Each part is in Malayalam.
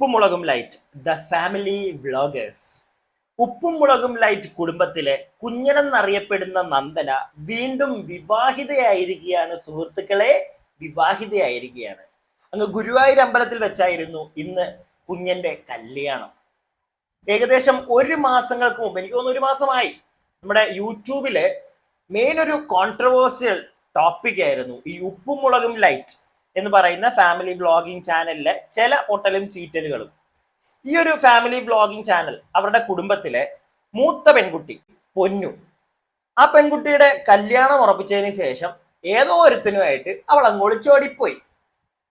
ഉപ്പുമുളകും ലൈറ്റ് ദ ഫാമിലി വ്ളോഗേഴ്സ് ഉപ്പും മുളകും ലൈറ്റ് കുടുംബത്തിലെ കുഞ്ഞനെന്നറിയപ്പെടുന്ന നന്ദന വീണ്ടും വിവാഹിതയായിരിക്കുകയാണ്. സുഹൃത്തുക്കളെ വിവാഹിതയായിരിക്കുകയാണ്. അങ്ങ് ഗുരുവായൂർ അമ്പലത്തിൽ വെച്ചായിരുന്നു ഇന്ന് കുഞ്ഞന്റെ കല്യാണം. ഏകദേശം ഒരു മാസങ്ങൾക്ക് മുമ്പ് എനിക്ക് തോന്നുന്നു ഒരു മാസമായി നമ്മുടെ യൂട്യൂബിൽ മെയിൻ ഒരു കോൺട്രവേഴ്സ്യൽ ടോപ്പിക് ആയിരുന്നു ഈ ഉപ്പും മുളകും ലൈറ്റ് എന്ന് പറയുന്ന ഫാമിലി ബ്ലോഗിംഗ് ചാനലിലെ ചില പൊട്ടലും ചീറ്റലുകളും. ഈ ഒരു ഫാമിലി ബ്ലോഗിംഗ് ചാനൽ അവരുടെ കുടുംബത്തിലെ മൂത്ത പെൺകുട്ടി പൊന്നു. ആ പെൺകുട്ടിയുടെ കല്യാണം ഉറപ്പിച്ചതിന് ശേഷം ഏതോ ഒരുത്തിനുമായിട്ട് അവൾ അങ്ങ് ഒളിച്ചോടിപ്പോയി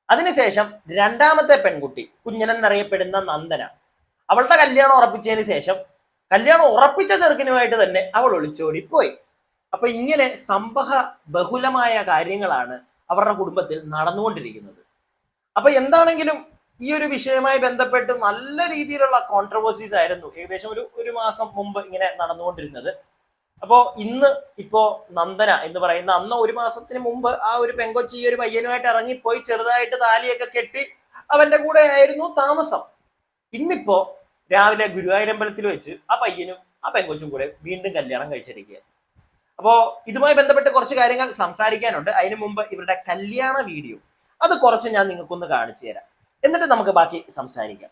അതിനുശേഷം രണ്ടാമത്തെ പെൺകുട്ടി കുഞ്ഞനെന്നറിയപ്പെടുന്ന നന്ദന അവളുടെ കല്യാണം ഉറപ്പിച്ചതിന് ശേഷം കല്യാണം ഉറപ്പിച്ച ചെറുക്കനുമായിട്ട് തന്നെ അവൾ ഒളിച്ചോടിപ്പോയി. അപ്പൊ ഇങ്ങനെ സംഭവ ബഹുലമായ കാര്യങ്ങളാണ് അവരുടെ കുടുംബത്തിൽ നടന്നുകൊണ്ടിരിക്കുന്നത്. അപ്പൊ എന്താണെങ്കിലും ഈ ഒരു വിഷയവുമായി ബന്ധപ്പെട്ട് നല്ല രീതിയിലുള്ള കോൺട്രവേഴ്സീസ് ആയിരുന്നു ഏകദേശം ഒരു ഒരു മാസം മുമ്പ് ഇങ്ങനെ നടന്നുകൊണ്ടിരുന്നത്. അപ്പോ ഇന്ന് ഇപ്പോ നന്ദന എന്ന് പറയുന്ന അന്ന് ഒരു മാസത്തിന് മുമ്പ് ആ ഒരു പെങ്കൊച്ചി ഈ ഒരു പയ്യനുമായിട്ട് ഇറങ്ങിപ്പോയി ചെറുതായിട്ട് താലിയൊക്കെ കെട്ടി അവന്റെ കൂടെ ആയിരുന്നു താമസം. ഇന്നിപ്പോ രാവിലെ ഗുരുവായൂരമ്പലത്തിൽ വെച്ച് ആ പയ്യനും ആ പെങ്കൊച്ചും കൂടെ വീണ്ടും കല്യാണം കഴിച്ചിരിക്കുക അപ്പോ ഇതുമായി ബന്ധപ്പെട്ട് കുറച്ച് കാര്യങ്ങൾ സംസാരിക്കാനുണ്ട്. അതിനു മുമ്പ് ഇവരുടെ കല്യാണ വീഡിയോ. അത് കുറച്ച് ഞാൻ നിങ്ങൾക്കൊന്ന് കാണിച്ചു തരാം. എന്നിട്ട് നമുക്ക് ബാക്കി സംസാരിക്കാം.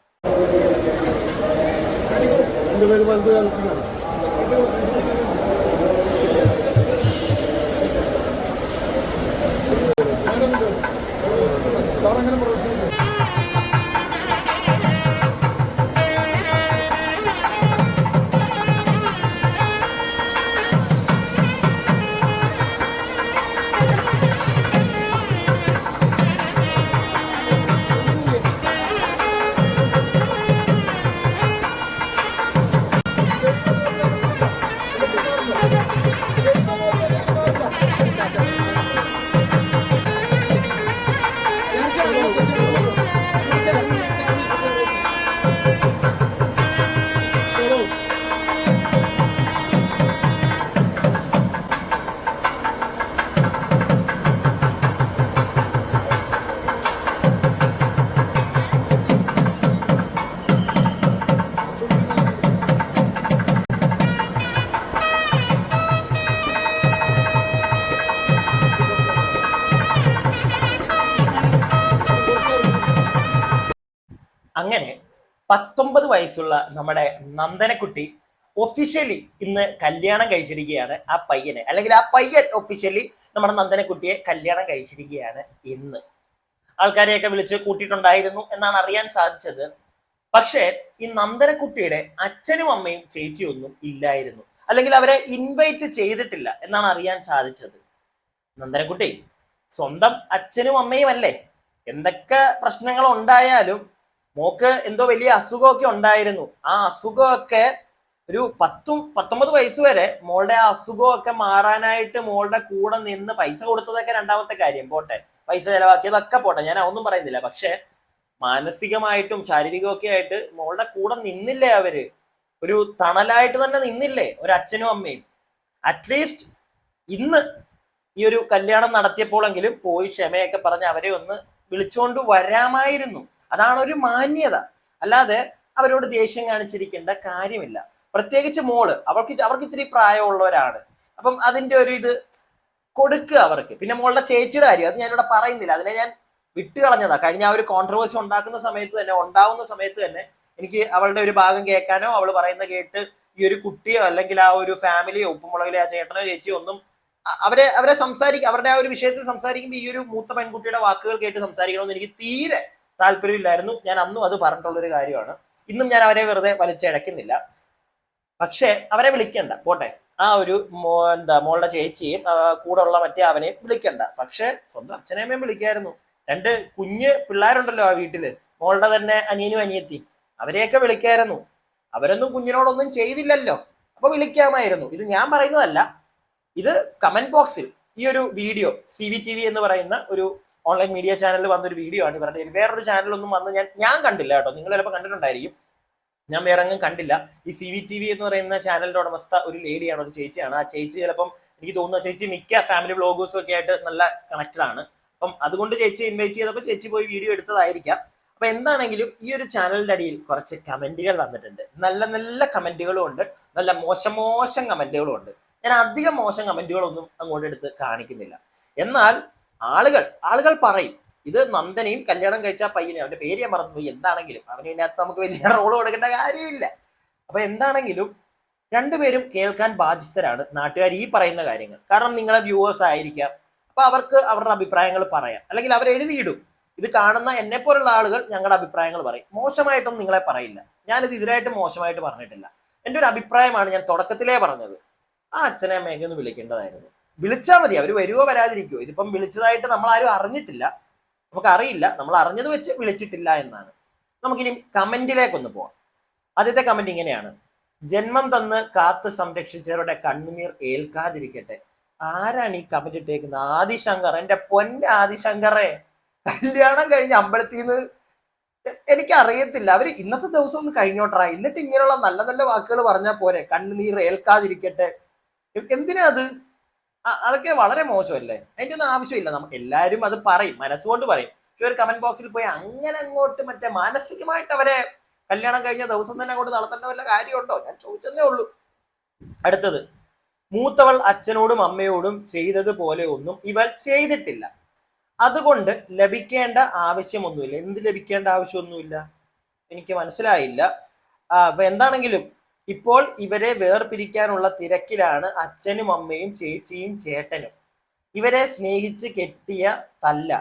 സാറങ്ങനെ അങ്ങനെ പത്തൊമ്പത് വയസ്സുള്ള നമ്മുടെ നന്ദനക്കുട്ടി ഒഫീഷ്യലി ഇന്ന് കല്യാണം കഴിച്ചിരിക്കുകയാണ് ആ പയ്യനെ. അല്ലെങ്കിൽ ആ പയ്യൻ ഒഫീഷ്യലി നമ്മുടെ നന്ദനക്കുട്ടിയെ കല്യാണം കഴിച്ചിരിക്കുകയാണ് ഇന്ന്. ആൾക്കാരെയൊക്കെ വിളിച്ച് കൂട്ടിയിട്ടുണ്ടായിരുന്നു എന്നാണ് അറിയാൻ സാധിച്ചത്. പക്ഷേ ഈ നന്ദനക്കുട്ടിയുടെ അച്ഛനും അമ്മയും ചേച്ചിയൊന്നും ഇല്ലായിരുന്നു. അല്ലെങ്കിൽ അവരെ ഇൻവൈറ്റ് ചെയ്തിട്ടില്ല എന്നാണ് അറിയാൻ സാധിച്ചത്. നന്ദനക്കുട്ടി സ്വന്തം അച്ഛനും അമ്മയും അല്ലേ? എന്തൊക്കെ പ്രശ്നങ്ങൾ ഉണ്ടായാലും മോക്ക് എന്തോ വലിയ അസുഖമൊക്കെ ഉണ്ടായിരുന്നു. ആ അസുഖമൊക്കെ ഒരു പത്തും പത്തൊമ്പത് വയസ്സ് വരെ മോളുടെ ആ അസുഖമൊക്കെ മാറാനായിട്ട് മോളുടെ കൂടെ നിന്ന് പൈസ കൊടുത്തതൊക്കെ രണ്ടാമത്തെ കാര്യം. പോട്ടെ. പൈസ ചെലവാക്കിയതൊക്കെ പോട്ടെ. ഞാൻ ഒന്നും പറയുന്നില്ല. പക്ഷെ മാനസികമായിട്ടും ശാരീരികമൊക്കെ ആയിട്ട് മോളുടെ കൂടെ നിന്നില്ലേ അവർ? ഒരു തണലായിട്ട് തന്നെ നിന്നില്ലേ ഒരു അച്ഛനും അമ്മയും? അറ്റ്ലീസ്റ്റ് ഇന്ന് ഈ ഒരു കല്യാണം നടത്തിയപ്പോഴെങ്കിലും പോയി ക്ഷമയൊക്കെ പറഞ്ഞ് അവരെ ഒന്ന് വിളിച്ചുകൊണ്ട് വരാമായിരുന്നു. അതാണ് ഒരു മാന്യത. അല്ലാതെ അവരോട് ദേഷ്യം കാണിച്ചിരിക്കേണ്ട കാര്യമില്ല. പ്രത്യേകിച്ച് മോൾ. അവർക്ക് ഇച്ചി- അവർക്ക് ഇത്തിരി പ്രായമുള്ളവരാണ്. അപ്പം അതിന്റെ ഒരു ഇത് കൊടുക്കുക അവർക്ക്. പിന്നെ മോളുടെ ചേച്ചിയുടെ കാര്യം അത് ഞാനിവിടെ പറയുന്നില്ല. അതിനെ ഞാൻ വിട്ടുകളഞ്ഞതാ കഴിഞ്ഞ ആ ഒരു കോൺട്രവേഴ്സി ഉണ്ടാക്കുന്ന സമയത്ത് തന്നെ ഉണ്ടാവുന്ന സമയത്ത് തന്നെ എനിക്ക് അവളുടെ ഒരു ഭാഗം കേൾക്കാനോ അവൾ പറയുന്ന കേട്ട് ഈ ഒരു കുട്ടിയോ അല്ലെങ്കിൽ ആ ഒരു ഫാമിലിയോ ഉപ്പുമുളകിലെ ആ ചേട്ടനോ ചേച്ചിയോ ഒന്നും അവരെ അവരെ സംസാരിക്കുക അവരുടെ ആ ഒരു വിഷയത്തിൽ സംസാരിക്കുമ്പോൾ ഈ ഒരു മൂത്ത പെൺകുട്ടിയുടെ വാക്കുകൾ കേട്ട് സംസാരിക്കണമെന്ന് എനിക്ക് തീരെ താല്പര്യമില്ലായിരുന്നു. ഞാൻ അന്നും അത് പറഞ്ഞിട്ടുള്ളൊരു കാര്യമാണ്. ഇന്നും ഞാൻ അവരെ വെറുതെ വലിച്ചിഴക്കുന്നില്ല പക്ഷേ അവരെ വിളിക്കണ്ട. പോട്ടെ. ആ ഒരു മോ എന്താ മോളുടെ ചേച്ചിയും കൂടെ ഉള്ള മറ്റേ അവനെയും വിളിക്കണ്ട. പക്ഷേ സ്വന്തം അച്ഛനമ്മയും വിളിക്കായിരുന്നു. രണ്ട് കുഞ്ഞ് പിള്ളേരുണ്ടല്ലോ ആ വീട്ടിൽ. മോളുടെ തന്നെ അനിയനും അനിയത്തി അവരെയൊക്കെ വിളിക്കായിരുന്നു. അവരൊന്നും കുഞ്ഞിനോടൊന്നും ചെയ്തില്ലല്ലോ. അപ്പൊ വിളിക്കാമായിരുന്നു. ഇത് ഞാൻ പറയുന്നതല്ല. ഇത് കമന്റ് ബോക്സിൽ ഈ ഒരു video C V T V എന്ന് പറയുന്ന ഒരു ഓൺലൈൻ മീഡിയ ചാനലിൽ വന്നൊരു വീഡിയോ ആണ്. പറഞ്ഞത്. വേറൊരു ചാനലൊന്നും വന്ന് ഞാൻ ഞാൻ കണ്ടില്ല കേട്ടോ. നിങ്ങൾ ചിലപ്പോൾ കണ്ടിട്ടുണ്ടായിരിക്കും. ഞാൻ വേറെ അങ്ങും കണ്ടില്ല. ഈ സി വി ടി വി എന്ന് പറയുന്ന ചാനലിന്റെ ഉടമസ്ഥ ഒരു ലേഡിയാണ് ഒരു ചേച്ചിയാണ്. ആ ചേച്ചി ചിലപ്പം എനിക്ക് തോന്നുന്നു ചേച്ചി മിക്ക ഫാമിലി വ്ളോഗേഴ്സും ഒക്കെ ആയിട്ട് നല്ല കണക്റ്റഡ് ആണ്. അപ്പം അതുകൊണ്ട് ചേച്ചി ഇൻവൈറ്റ് ചെയ്തപ്പോൾ ചേച്ചി പോയി വീഡിയോ എടുത്തതായിരിക്കാം. അപ്പൊ എന്താണെങ്കിലും ഈ ഒരു ചാനലിന്റെ അടിയിൽ കുറച്ച് കമന്റുകൾ വന്നിട്ടുണ്ട്. നല്ല നല്ല കമന്റുകളും ഉണ്ട്. നല്ല മോശം മോശം കമന്റുകളും ഉണ്ട്. ഞാൻ അധികം മോശം കമന്റുകളൊന്നും അങ്ങോട്ട് എടുത്ത് കാണിക്കുന്നില്ല. എന്നാൽ ആളുകൾ ആളുകൾ പറയും ഇത് നന്ദനയും കല്യാണം കഴിച്ച പയ്യനെ അവന്റെ പേര് ഞാൻ മറന്നുപോയി. എന്താണെങ്കിലും അവന് ഇതിനകത്ത് നമുക്ക് വലിയ റോൾ കൊടുക്കേണ്ട കാര്യമില്ല. അപ്പൊ എന്താണെങ്കിലും രണ്ടുപേരും കേൾക്കാൻ ബാധ്യസ്ഥരാണ് നാട്ടുകാർ ഈ പറയുന്ന കാര്യങ്ങൾ. കാരണം നിങ്ങളെ വ്യൂവേഴ്സ് ആയിരിക്കാം. അപ്പൊ അവർക്ക് അവരുടെ അഭിപ്രായങ്ങൾ പറയാം. അല്ലെങ്കിൽ അവർ എഴുതിയിടും. ഇത് കാണുന്ന എന്നെ പോലുള്ള ആളുകൾ ഞങ്ങളുടെ അഭിപ്രായങ്ങൾ പറയും. മോശമായിട്ടൊന്നും നിങ്ങളെ പറയില്ല. ഞാനിത് ഇതിനായിട്ട് മോശമായിട്ട് പറഞ്ഞിട്ടില്ല. എന്റെ ഒരു അഭിപ്രായമാണ് ഞാൻ തുടക്കത്തിലേ പറഞ്ഞത്. ആ അച്ഛനെ അമ്മയൊക്കെ ഒന്ന് വിളിക്കേണ്ടതായിരുന്നു. വിളിച്ചാൽ മതി. അവർ വരുവോ വരാതിരിക്കുവോ? ഇതിപ്പം വിളിച്ചതായിട്ട് നമ്മൾ ആരും അറിഞ്ഞിട്ടില്ല. നമുക്ക് അറിയില്ല നമ്മൾ അറിഞ്ഞത് വെച്ച് വിളിച്ചിട്ടില്ല എന്നാണ്. നമുക്കിനി കമന്റിലേക്കൊന്ന് പോവാം. ആദ്യത്തെ കമന്റ് ഇങ്ങനെയാണ്. ജന്മം തന്ന് കാത്ത് സംരക്ഷിച്ചവരുടെ കണ്ണുനീർ ഏൽക്കാതിരിക്കട്ടെ. ആരാണ് ഈ കമന്റ് ഇട്ടേക്കുന്നത്? ആദിശങ്കർ. എന്റെ പൊന്ന ആദിശങ്കറെ. കല്യാണം കഴിഞ്ഞ അമ്പലത്തിൽ നിന്ന് എനിക്ക് അറിയത്തില്ല അവർ ഇന്നത്തെ ദിവസം ഒന്ന് കഴിഞ്ഞോട്ടാ എന്നിട്ട് ഇങ്ങനെയുള്ള നല്ല നല്ല വാക്കുകൾ പറഞ്ഞാൽ പോരെ. കണ്ണുനീർ ഏൽക്കാതിരിക്കട്ടെ. എന്തിനാ അത്? അതൊക്കെ വളരെ മോശമല്ലേ? അതിന്റെ ഒന്നും ആവശ്യമില്ല. നമുക്ക് എല്ലാവരും അത് പറയും. മനസ്സുകൊണ്ട് പറയും. പക്ഷെ ഒരു കമന്റ് ബോക്സിൽ പോയി അങ്ങനെ അങ്ങോട്ട് മറ്റേ മാനസികമായിട്ട് അവരെ കല്യാണം കഴിഞ്ഞ ദിവസം തന്നെ അങ്ങോട്ട് നടത്തേണ്ട വല്ല കാര്യമുണ്ടോ? ഞാൻ ചോദിച്ചതേ ഉള്ളൂ. അടുത്തത്. മൂത്തവൾ അച്ഛനോടും അമ്മയോടും ചെയ്തതുപോലെ ഒന്നും ഇവൾ ചെയ്തിട്ടില്ല. അതുകൊണ്ട് ലഭിക്കേണ്ട ആവശ്യമൊന്നുമില്ല. എന്ത് ലഭിക്കേണ്ട ആവശ്യമൊന്നുമില്ല? എനിക്ക് മനസ്സിലായില്ല. അപ്പൊ എന്താണെങ്കിലും ഇപ്പോൾ ഇവരെ വേർപിരിക്കാനുള്ള തിരക്കിലാണ് അച്ഛനും അമ്മയും ചേച്ചിയും ചേട്ടനും. ഇവരെ സ്നേഹിച്ച് കെട്ടിയ തല്ല.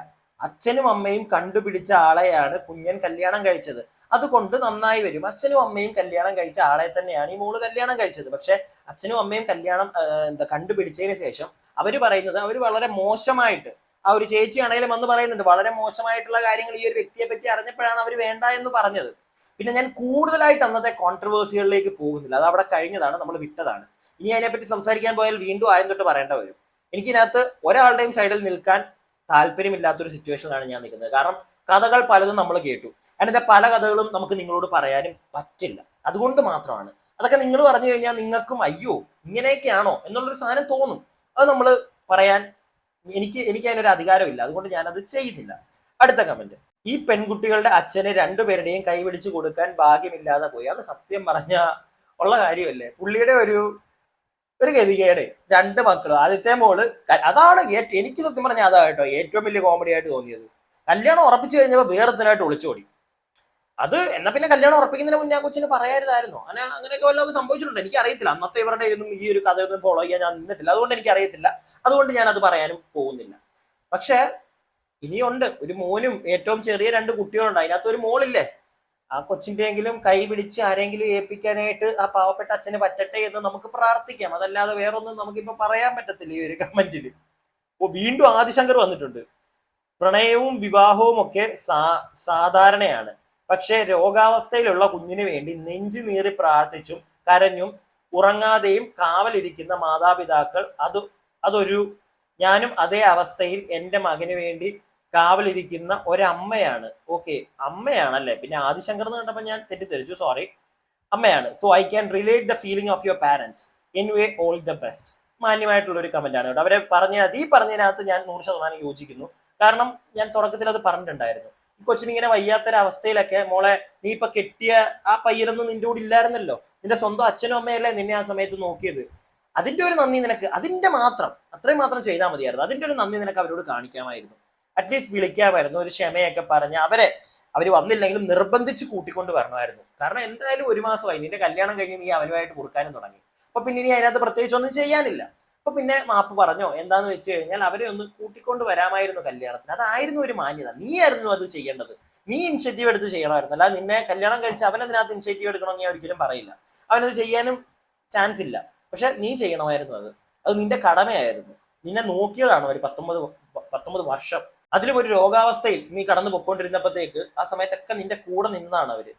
അച്ഛനും അമ്മയും കണ്ടുപിടിച്ച ആളെയാണ് കുഞ്ഞൻ കല്യാണം കഴിച്ചത്. അതുകൊണ്ട് നന്നായി വരും. അച്ഛനും അമ്മയും കല്യാണം കഴിച്ച ആളെ തന്നെയാണ് ഈ മോൾ കല്യാണം കഴിച്ചത്. പക്ഷെ അച്ഛനും അമ്മയും കല്യാണം എന്താ കണ്ടുപിടിച്ചതിന് ശേഷം അവർ പറയുന്നത് അവർ വളരെ മോശമായിട്ട് ആ ഒരു ചേച്ചിയാണെങ്കിലും വന്ന് പറയുന്നുണ്ട് വളരെ മോശമായിട്ടുള്ള കാര്യങ്ങൾ ഈ ഒരു വ്യക്തിയെ പറ്റി അറിഞ്ഞപ്പോഴാണ് അവർ വേണ്ട എന്ന് പറഞ്ഞത്. പിന്നെ ഞാൻ കൂടുതലായിട്ട് അന്നത്തെ കോൺട്രവേഴ്സികളിലേക്ക് പോകുന്നില്ല. അത് അവിടെ കഴിഞ്ഞതാണ് നമ്മൾ വിട്ടതാണ്. ഇനി അതിനെപ്പറ്റി സംസാരിക്കാൻ പോയാൽ വീണ്ടും ആയം തൊട്ട് പറയേണ്ട വരും. എനിക്കിതിനകത്ത് ഒരാളുടെയും സൈഡിൽ നിൽക്കാൻ താല്പര്യമില്ലാത്തൊരു സിറ്റുവേഷനിലാണ് ഞാൻ നിൽക്കുന്നത്. കാരണം കഥകൾ പലതും നമ്മൾ കേട്ടു. അതിനകത്തെ പല കഥകളും നമുക്ക് നിങ്ങളോട് പറയാനും പറ്റില്ല. അതുകൊണ്ട് മാത്രമാണ്. അതൊക്കെ നിങ്ങൾ പറഞ്ഞു കഴിഞ്ഞാൽ നിങ്ങൾക്കും അയ്യോ ഇങ്ങനെയൊക്കെയാണോ എന്നുള്ളൊരു സാധനം തോന്നും. അത് നമ്മൾ പറയാൻ എനിക്ക് എനിക്ക് അതിനൊരു അധികാരമില്ല. അതുകൊണ്ട് ഞാനത് ചെയ്യുന്നില്ല. അടുത്ത കമന്റ് ഈ പെൺകുട്ടികളുടെ അച്ഛനെ രണ്ടുപേരുടെയും കൈപിടിച്ച് കൊടുക്കാൻ ഭാഗ്യമില്ലാതെ പോയി. അത് സത്യം പറഞ്ഞ ഉള്ള കാര്യമല്ലേ? പുള്ളിയുടെ ഒരു ഒരു ഗതികേട്. രണ്ട് മക്കളും. ആദ്യത്തെ മോൾ അതാണ് എനിക്ക് സത്യം പറഞ്ഞാൽ അതാ കേട്ടോ ഏറ്റവും വലിയ കോമഡി ആയിട്ട് തോന്നിയത്. കല്യാണം ഉറപ്പിച്ചു കഴിഞ്ഞപ്പോൾ വേറെത്തിനായിട്ട് ഒളിച്ചോടി അത് എന്നാ പിന്നെ കല്യാണം ഉറപ്പിക്കുന്നതിന് മുന്നേ കൊച്ചിന് പറയാമായിരുന്നു? അങ്ങനെ അങ്ങനെയൊക്കെ വല്ലതും സംഭവിച്ചിട്ടുണ്ട്? എനിക്ക് അറിയത്തില്ല അന്നത്തെ ഇവരുടെ ഒന്നും ഈ ഒരു കഥയൊന്നും ഫോളോ ചെയ്യാൻ ഞാൻ നിന്നിട്ടില്ല. അതുകൊണ്ട് എനിക്ക് അറിയത്തില്ല അതുകൊണ്ട് ഞാൻ അത് പറയാനും പോകുന്നില്ല. പക്ഷെ ഇനിയുണ്ട്. ഒരു മോനും ഏറ്റവും ചെറിയ രണ്ട് കുട്ടികളുണ്ട്. അതിനകത്ത് ഒരു മോളില്ലേ? ആ കൊച്ചിന്റെയെങ്കിലും കൈ പിടിച്ച് ആരെങ്കിലും ഏൽപ്പിക്കാനായിട്ട് ആ പാവപ്പെട്ട അച്ഛന് പറ്റട്ടെ എന്ന് നമുക്ക് പ്രാർത്ഥിക്കാം. അതല്ലാതെ വേറൊന്നും നമുക്കിപ്പോ പറയാൻ പറ്റത്തില്ല ഈ ഒരു കമന്റിൽ ഓ വീണ്ടും ആദിശങ്കർ വന്നിട്ടുണ്ട്. പ്രണയവും വിവാഹവും ഒക്കെ സാ സാധാരണയാണ്. പക്ഷേ രോഗാവസ്ഥയിലുള്ള കുഞ്ഞിന് വേണ്ടി നെഞ്ചു നീറി പ്രാർത്ഥിച്ചും കരഞ്ഞും ഉറങ്ങാതെയും കാവലിരിക്കുന്ന മാതാപിതാക്കൾ അത് അതൊരു ഞാനും അതേ അവസ്ഥയിൽ എന്റെ മകന് വേണ്ടി കാവലിരിക്കുന്ന ഒരമ്മയാണ്. ഓക്കെ അമ്മയാണല്ലേ? പിന്നെ ആദിശങ്കർ എന്ന് കണ്ടപ്പോൾ ഞാൻ തെറ്റിദ്ധരിച്ചു സോറി അമ്മയാണ്. So I can relate the feeling of your parents in way all the best മാന്യമായിട്ടുള്ള ഒരു കമന്റാണ് കേട്ടോ. അവരെ പറഞ്ഞതിനകത്ത് ഈ പറഞ്ഞതിനകത്ത് ഞാൻ നൂറ് ശതമാനം യോജിക്കുന്നു. കാരണം ഞാൻ തുടക്കത്തിൽ അത് പറഞ്ഞിട്ടുണ്ടായിരുന്നു. ഈ കൊച്ചിനിങ്ങനെ വയ്യാത്തൊരവസ്ഥയിലൊക്കെ മോളെ നീ ഇപ്പൊ കെട്ടിയ ആ പയ്യനൊന്നും നിന്റെ കൂടെ ഇല്ലായിരുന്നല്ലോ. നിന്റെ സ്വന്തം അച്ഛനും അമ്മയല്ലേ നിന്നെ ആ സമയത്ത് നോക്കിയത്? അതിന്റെ ഒരു നന്ദി നിനക്ക്. അതിന്റെ മാത്രം. അത്രയും മാത്രം ചെയ്താൽ മതിയായിരുന്നു. അതിന്റെ ഒരു നന്ദി നിനക്ക് അവരോട് കാണിക്കാമായിരുന്നു. അറ്റ്ലീസ്റ്റ് വിളിക്കാമായിരുന്നു. ഒരു ക്ഷമയൊക്കെ പറഞ്ഞ് അവരെ അവർ വന്നില്ലെങ്കിലും നിർബന്ധിച്ച് കൂട്ടിക്കൊണ്ട് വരണമായിരുന്നു. കാരണം എന്തായാലും ഒരു മാസമായി. നിന്റെ കല്യാണം കഴിഞ്ഞ് നീ അവനുമായിട്ട് കുറുക്കാനും തുടങ്ങി. അപ്പൊ പിന്നെ ഇനി അതിനകത്ത് പ്രത്യേകിച്ച് ഒന്നും ചെയ്യാനില്ല. അപ്പൊ പിന്നെ മാപ്പ് പറഞ്ഞോ? എന്താന്ന് വെച്ച് കഴിഞ്ഞാൽ അവരെ ഒന്ന് കൂട്ടിക്കൊണ്ട് വരാമായിരുന്നു കല്യാണത്തിന്. അതായിരുന്നു ഒരു മാന്യത. നീ ആയിരുന്നു അത് ചെയ്യേണ്ടത്. നീ ഇനിഷ്യേറ്റീവ് എടുത്ത് ചെയ്യണമായിരുന്നു. അല്ലാതെ നിന്നെ കല്യാണം കഴിച്ച് അവൻ അതിനകത്ത് ഇനിഷ്യേറ്റീവ് എടുക്കണമെന്ന് ഞാൻ ഒരിക്കലും പറയില്ല. അവനത് ചെയ്യാനും ചാൻസ് ഇല്ല. പക്ഷെ നീ ചെയ്യണമായിരുന്നു അത്. അത് നിന്റെ കടമയായിരുന്നു. നിന്നെ നോക്കിയതാണ് ഒരു പത്തൊമ്പത് പത്തൊമ്പത് വർഷം. അതിലും ഒരു രോഗാവസ്ഥയിൽ നീ കടന്നു പൊക്കോണ്ടിരുന്നപ്പോഴത്തേക്ക് ആ സമയത്തൊക്കെ നിന്റെ കൂടെ നിന്നാണ് അവർ.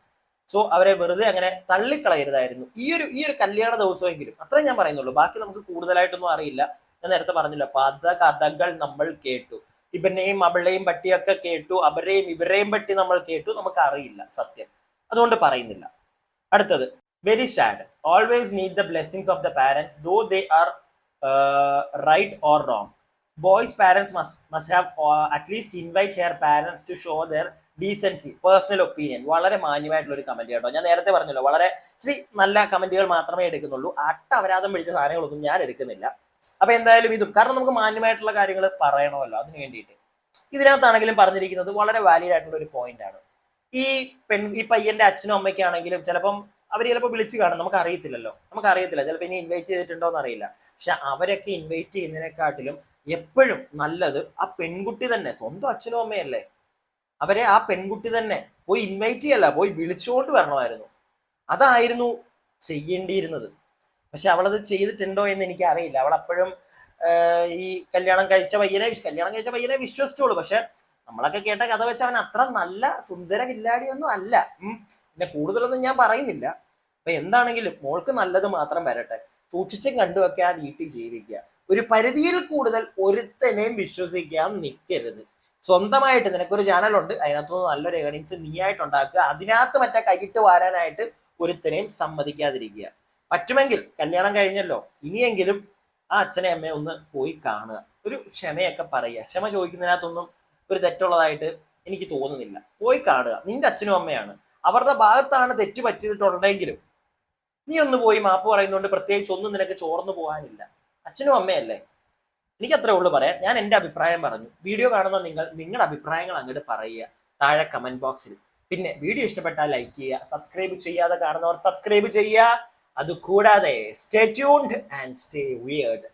സോ അവരെ വെറുതെ അങ്ങനെ തള്ളിക്കളയരുതായിരുന്നു. ഈ ഒരു ഈ ഒരു കല്യാണ ദിവസമെങ്കിലും അത്രേ ഞാൻ പറയുന്നുള്ളൂ. ബാക്കി നമുക്ക് കൂടുതലായിട്ടൊന്നും അറിയില്ല. ഞാൻ നേരത്തെ പറഞ്ഞില്ല പദ കഥകൾ നമ്മൾ കേട്ടു. ഇവനെയും അവളെയും പറ്റിയൊക്കെ കേട്ടു. അവരെയും ഇവരെയും പറ്റി നമ്മൾ കേട്ടു. നമുക്ക് അറിയില്ല സത്യം. അതുകൊണ്ട് പറയുന്നില്ല. അടുത്തത് very sad always need the blessings of the parents though they are right or wrong boys parents must must have at least invite her parents to show their decency personal opinion വളരെ മാന്യമായിട്ടുള്ള ഒരു കമന്റ് കേട്ടോ. ഞാൻ നേരത്തെ പറഞ്ഞല്ലോ വളരെ ഇച്ചിരി നല്ല കമന്റുകൾ മാത്രമേ എടുക്കുന്നുള്ളൂ. അട്ട അപരാധം പിടിച്ച സാധനങ്ങളൊന്നും ഞാൻ എടുക്കുന്നില്ല. അപ്പൊ എന്തായാലും ഇതും. കാരണം നമുക്ക് മാന്യമായിട്ടുള്ള കാര്യങ്ങൾ പറയണമല്ലോ അതിന് വേണ്ടിയിട്ട്. ഇതിനകത്താണെങ്കിലും പറഞ്ഞിരിക്കുന്നത് വളരെ വാലിഡ് ആയിട്ടുള്ള ഒരു പോയിന്റ് ആണ്. ഈ പെൺ ഈ പയ്യന്റെ അച്ഛനും അമ്മയ്ക്കാണെങ്കിലും ചിലപ്പം അവർ ചിലപ്പോൾ വിളിച്ച് കാണും. നമുക്ക് അറിയത്തില്ലല്ലോ നമുക്ക് അറിയത്തില്ല ചിലപ്പോൾ ഇനി ഇൻവൈറ്റ് ചെയ്തിട്ടുണ്ടോ എന്ന് അറിയില്ല. പക്ഷെ അവരൊക്കെ ഇൻവൈറ്റ് ചെയ്യുന്നതിനെക്കാട്ടിലും എപ്പോഴും നല്ലത് ആ പെൺകുട്ടി തന്നെ. സ്വന്തം അച്ഛനും അമ്മയല്ലേ? അവരെ ആ പെൺകുട്ടി തന്നെ പോയി ഇൻവൈറ്റ് ചെയ്യല്ല. പോയി വിളിച്ചുകൊണ്ട് വരണമായിരുന്നു. അതായിരുന്നു ചെയ്യേണ്ടിയിരുന്നത്. പക്ഷെ അവളത് ചെയ്തിട്ടുണ്ടോ എന്ന് എനിക്ക് അറിയില്ല അവൾ അപ്പോഴും ഈ കല്യാണം കഴിച്ച പയ്യനെ കല്യാണം കഴിച്ച പയ്യനെ വിശ്വസിച്ചോളൂ. പക്ഷെ നമ്മളൊക്കെ കേട്ട കഥ വെച്ച് അവൻ അത്ര നല്ല സുന്ദര കില്ലാടിയൊന്നും അല്ല. പിന്നെ കൂടുതലൊന്നും ഞാൻ പറയുന്നില്ല. അപ്പൊ എന്താണെങ്കിലും മോൾക്ക് നല്ലത് മാത്രം വരട്ടെ. സൂക്ഷിച്ചും കണ്ടുമൊക്കെ ആ വീട്ടിൽ ജീവിക്കുക. ഒരു പരിധിയിൽ കൂടുതൽ ഒരുത്തനെയും വിശ്വസിക്കാൻ നിൽക്കരുത് സ്വന്തമായിട്ട് നിനക്കൊരു ചാനലുണ്ട്. അതിനകത്ത് നല്ലൊരു ഏണിങ്സ് നീയായിട്ട് ഉണ്ടാക്കുക അതിനകത്ത് മറ്റേ കൈയിട്ട് വാരാനായിട്ട് ഒരുത്തനെയും സമ്മതിക്കാതിരിക്കുക. പറ്റുമെങ്കിൽ കല്യാണം കഴിഞ്ഞല്ലോ. ഇനിയെങ്കിലും ആ അച്ഛനെ അമ്മയെ ഒന്ന് പോയി കാണുക. ഒരു ക്ഷമയൊക്കെ പറയുക. ക്ഷമ ചോദിക്കുന്നതിനകത്തൊന്നും ഒരു തെറ്റുള്ളതായിട്ട് എനിക്ക് തോന്നുന്നില്ല. പോയി കാണുക. നിന്റെ അച്ഛനും അമ്മയാണ്. അവരുടെ ഭാഗത്താണ് തെറ്റ് പറ്റിയിട്ടുണ്ടെങ്കിലും നീ ഒന്ന് പോയി മാപ്പ് പറയുന്നതുകൊണ്ട് പ്രത്യേകിച്ച് ഒന്നും നിനക്ക് ചോർന്നു പോകാനില്ല. അച്ഛനും അമ്മയല്ലേ? എനിക്ക് അത്രേ ഉള്ളൂ പറയാൻ. ഞാൻ എന്റെ അഭിപ്രായം പറഞ്ഞു. വീഡിയോ കാണുന്ന നിങ്ങൾ നിങ്ങളുടെ അഭിപ്രായങ്ങൾ അങ്ങോട്ട് പറയുക. താഴെ കമന്റ് ബോക്സിൽ പിന്നെ വീഡിയോ ഇഷ്ടപ്പെട്ടാൽ ലൈക്ക് ചെയ്യുക. സബ്സ്ക്രൈബ് ചെയ്യാതെ കാണുന്നവർ സബ്സ്ക്രൈബ് ചെയ്യുക. അതുകൂടാതെ stay tuned and stay weird